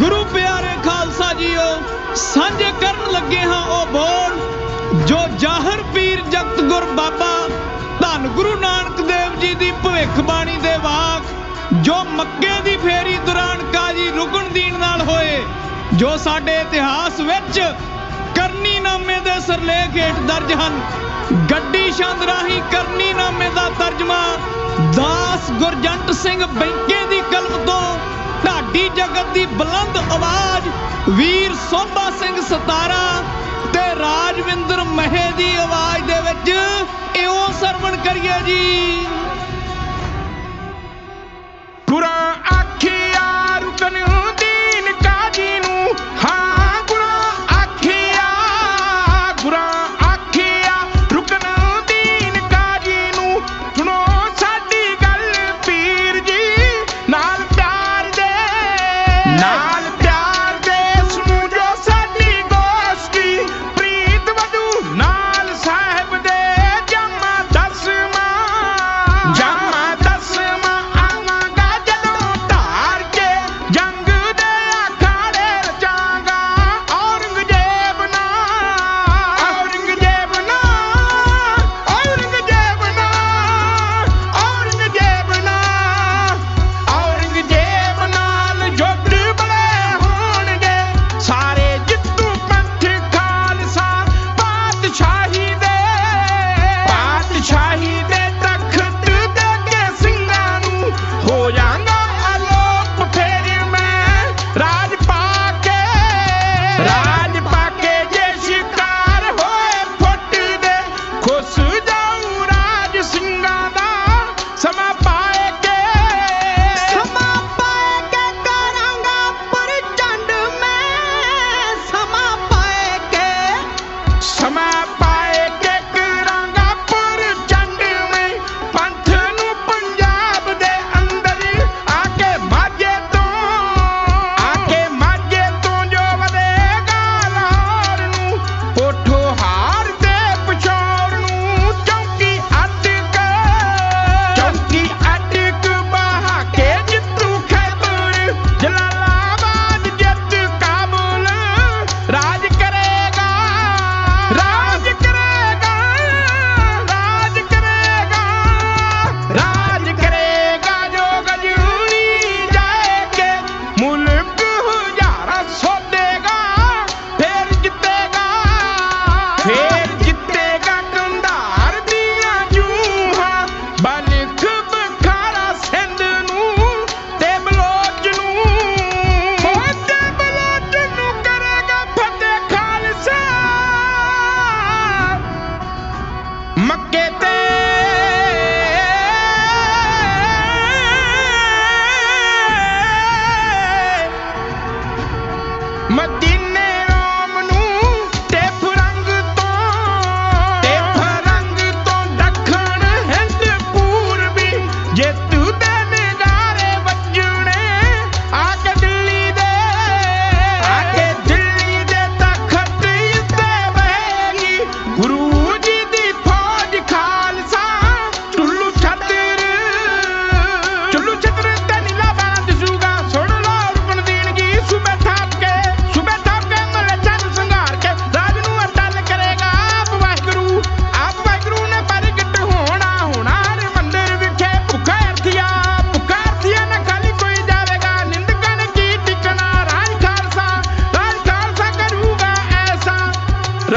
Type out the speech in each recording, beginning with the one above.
ਗੁਰੂ ਪਿਆਰੇ ਖਾਲਸਾ ਜੀਓ, ਸਾਂਝੇ ਕਰਨ ਲੱਗੇ ਹਾਂ ਉਹ ਬੋਲ, ਜੋ ਜਾਹਰ ਪੀਰ ਜਗਤ ਗੁਰ ਬਾਬਾ ਧੰਨ ਗੁਰੂ ਨਾਨਕ ਦੇਵ ਜੀ ਦੀ ਭਵਿੱਖਬਾਣੀ ਦੇ ਵਾਕ, ਜੋ ਮੱਕੇ ਦੀ ਫੇਰੀ ਦੌਰਾਨ ਕਾਜੀ ਰੁਕਣਦੀਨ ਨਾਲ ਹੋਏ, ਜੋ ਸਾਡੇ ਇਤਿਹਾਸ ਵਿੱਚ ਕਰਨੀ ਨਾਮੇ ਦੇ ਸਰਲੇਖ ਹੇਠ ਦਰਜ ਹਨ। ਗੱਡੀ ਛੰਦ ਰਾਹੀ ਕਰਨੀ ਨਾਮੇ ਦਾ ਤਰਜਮਾ, ਦਾਸ ਗੁਰਜੰਟ ਸਿੰਘ ਬੈਂਕ ਢਾਡੀ ਜਗਤ ਦੀ ਬੁਲੰਦ ਆਵਾਜ਼ ਵੀਰ ਸੋਭਾ ਸਿੰਘ ਸਤਾਰਾ ਤੇ ਰਾਜਵਿੰਦਰ ਮਹੇ ਦੀ ਆਵਾਜ਼ ਦੇ ਵਿੱਚ ਇਉਂ ਸਰਵਣ ਕਰੀਏ ਜੀ।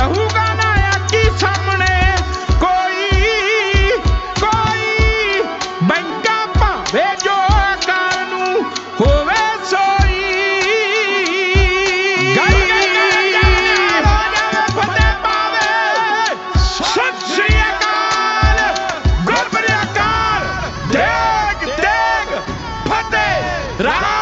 ਰਹੂਗਾ ਸਾਹਮਣੇ। ਕੋਈ ਕੋਈ ਬੈਂਕਾਂ ਭਾਵੇਂ ਜੋ ਹੋਵੇ ਸੋਈ। ਗਈ ਸਤਿ ਸ੍ਰੀ ਅਕਾਲ। ਗੁਰਪ੍ਰਿਆ ਕਾਲ ਦੇਗ ਦੇਗ ਫਤਿਹ। ਰਾਹ